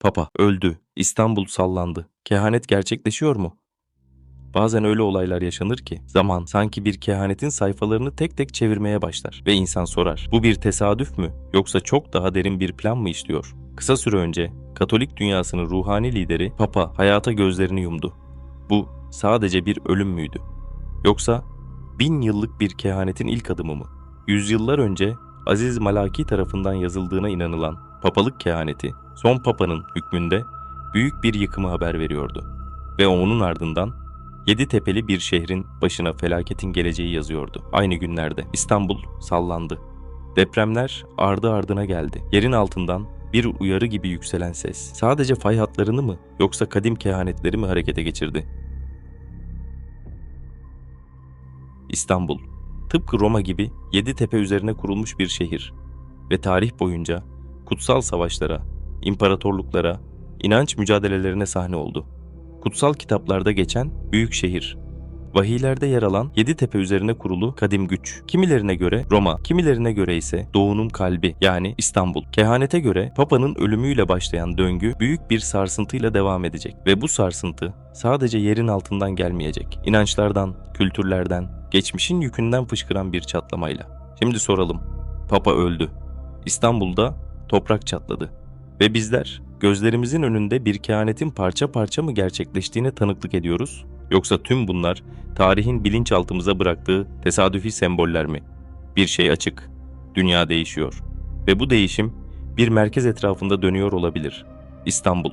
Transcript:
Papa öldü. İstanbul sallandı. Kehanet gerçekleşiyor mu? Bazen öyle olaylar yaşanır ki zaman sanki bir kehanetin sayfalarını tek tek çevirmeye başlar ve insan sorar. Bu bir tesadüf mü yoksa çok daha derin bir plan mı işliyor? Kısa süre önce Katolik dünyasının ruhani lideri Papa hayata gözlerini yumdu. Bu sadece bir ölüm müydü? Yoksa bin yıllık bir kehanetin ilk adımı mı? Yüzyıllar önce Aziz Malaki tarafından yazıldığına inanılan papalık kehaneti son papanın hükmünde büyük bir yıkımı haber veriyordu. Ve onun ardından Yedi tepeli bir şehrin başına felaketin geleceği yazıyordu. Aynı günlerde İstanbul sallandı. Depremler ardı ardına geldi. Yerin altından bir uyarı gibi yükselen ses sadece fay hatlarını mı yoksa kadim kehanetleri mi harekete geçirdi? İstanbul, tıpkı Roma gibi yedi tepe üzerine kurulmuş bir şehir ve tarih boyunca kutsal savaşlara, imparatorluklara, inanç mücadelelerine sahne oldu. Kutsal kitaplarda geçen büyük şehir, vahiylerde yer alan yedi tepe üzerine kurulu kadim güç. Kimilerine göre Roma, kimilerine göre ise doğunun kalbi yani İstanbul. Kehanete göre Papa'nın ölümüyle başlayan döngü büyük bir sarsıntıyla devam edecek ve bu sarsıntı sadece yerin altından gelmeyecek. İnançlardan, kültürlerden, geçmişin yükünden fışkıran bir çatlamayla. Şimdi soralım. Papa öldü. İstanbul'da toprak çatladı. Ve bizler gözlerimizin önünde bir kehanetin parça parça mı gerçekleştiğine tanıklık ediyoruz? Yoksa tüm bunlar tarihin bilinçaltımıza bıraktığı tesadüfi semboller mi? Bir şey açık. Dünya değişiyor. Ve bu değişim bir merkez etrafında dönüyor olabilir. İstanbul.